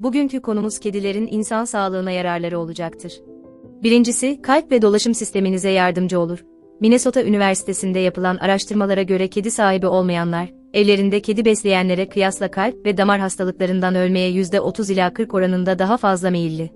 Bugünkü konumuz kedilerin insan sağlığına yararları olacaktır. Birincisi, kalp ve dolaşım sisteminize yardımcı olur. Minnesota Üniversitesi'nde yapılan araştırmalara göre kedi sahibi olmayanlar, evlerinde kedi besleyenlere kıyasla kalp ve damar hastalıklarından ölmeye %30 ila 40 oranında daha fazla meyilli.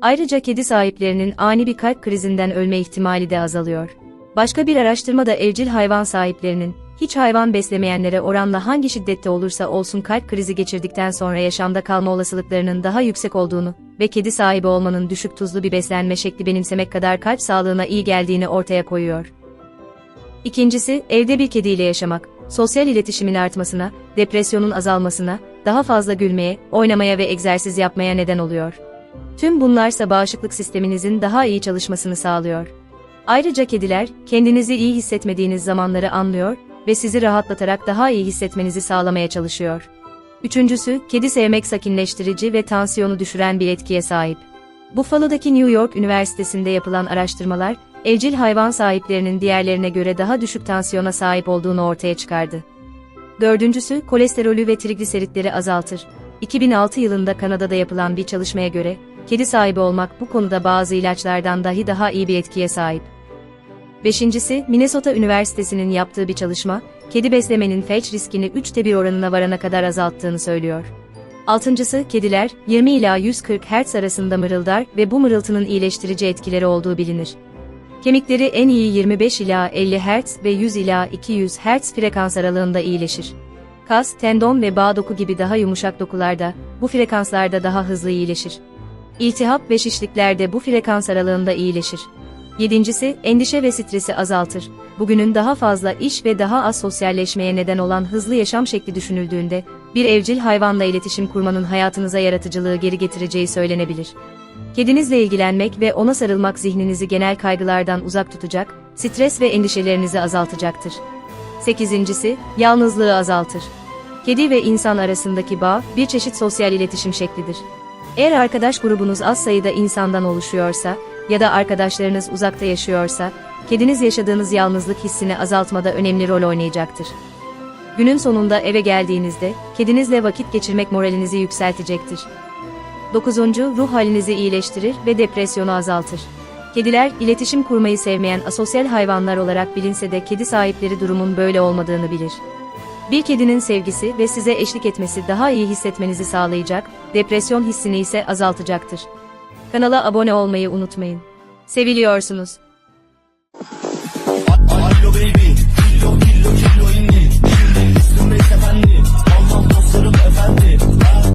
Ayrıca kedi sahiplerinin ani bir kalp krizinden ölme ihtimali de azalıyor. Başka bir araştırma da evcil hayvan sahiplerinin, hiç hayvan beslemeyenlere oranla hangi şiddette olursa olsun kalp krizi geçirdikten sonra yaşamda kalma olasılıklarının daha yüksek olduğunu ve kedi sahibi olmanın düşük tuzlu bir beslenme şekli benimsemek kadar kalp sağlığına iyi geldiğini ortaya koyuyor. İkincisi, evde bir kediyle yaşamak, sosyal iletişimin artmasına, depresyonun azalmasına, daha fazla gülmeye, oynamaya ve egzersiz yapmaya neden oluyor. Tüm bunlarsa bağışıklık sisteminizin daha iyi çalışmasını sağlıyor. Ayrıca kediler, kendinizi iyi hissetmediğiniz zamanları anlıyor ve sizi rahatlatarak daha iyi hissetmenizi sağlamaya çalışıyor. Üçüncüsü, kedi sevmek sakinleştirici ve tansiyonu düşüren bir etkiye sahip. Buffalo'daki New York Üniversitesi'nde yapılan araştırmalar, evcil hayvan sahiplerinin diğerlerine göre daha düşük tansiyona sahip olduğunu ortaya çıkardı. Dördüncüsü, kolesterolü ve trigliseritleri azaltır. 2006 yılında Kanada'da yapılan bir çalışmaya göre, kedi sahibi olmak bu konuda bazı ilaçlardan dahi daha iyi bir etkiye sahip. Beşincisi, Minnesota Üniversitesi'nin yaptığı bir çalışma, kedi beslemenin felç riskini 3'te 1 oranına varana kadar azalttığını söylüyor. Altıncısı, kediler, 20 ila 140 Hz arasında mırıldar ve bu mırıltının iyileştirici etkileri olduğu bilinir. Kemikleri en iyi 25 ila 50 Hz ve 100 ila 200 Hz frekans aralığında iyileşir. Kas, tendon ve bağ doku gibi daha yumuşak dokularda, bu frekanslarda daha hızlı iyileşir. İltihap ve şişlikler de bu frekans aralığında iyileşir. Yedincisi, endişe ve stresi azaltır. Bugünün daha fazla iş ve daha az sosyalleşmeye neden olan hızlı yaşam şekli düşünüldüğünde, bir evcil hayvanla iletişim kurmanın hayatınıza yaratıcılığı geri getireceği söylenebilir. Kedinizle ilgilenmek ve ona sarılmak zihninizi genel kaygılardan uzak tutacak, stres ve endişelerinizi azaltacaktır. Sekizincisi, yalnızlığı azaltır. Kedi ve insan arasındaki bağ, bir çeşit sosyal iletişim şeklidir. Eğer arkadaş grubunuz az sayıda insandan oluşuyorsa ya da arkadaşlarınız uzakta yaşıyorsa, kediniz yaşadığınız yalnızlık hissini azaltmada önemli rol oynayacaktır. Günün sonunda eve geldiğinizde, kedinizle vakit geçirmek moralinizi yükseltecektir. 9. Ruh halinizi iyileştirir ve depresyonu azaltır. Kediler, iletişim kurmayı sevmeyen asosyal hayvanlar olarak bilinse de kedi sahipleri durumun böyle olmadığını bilir. Bir kedinin sevgisi ve size eşlik etmesi daha iyi hissetmenizi sağlayacak, depresyon hissini ise azaltacaktır. Kanala abone olmayı unutmayın. Seviliyorsunuz.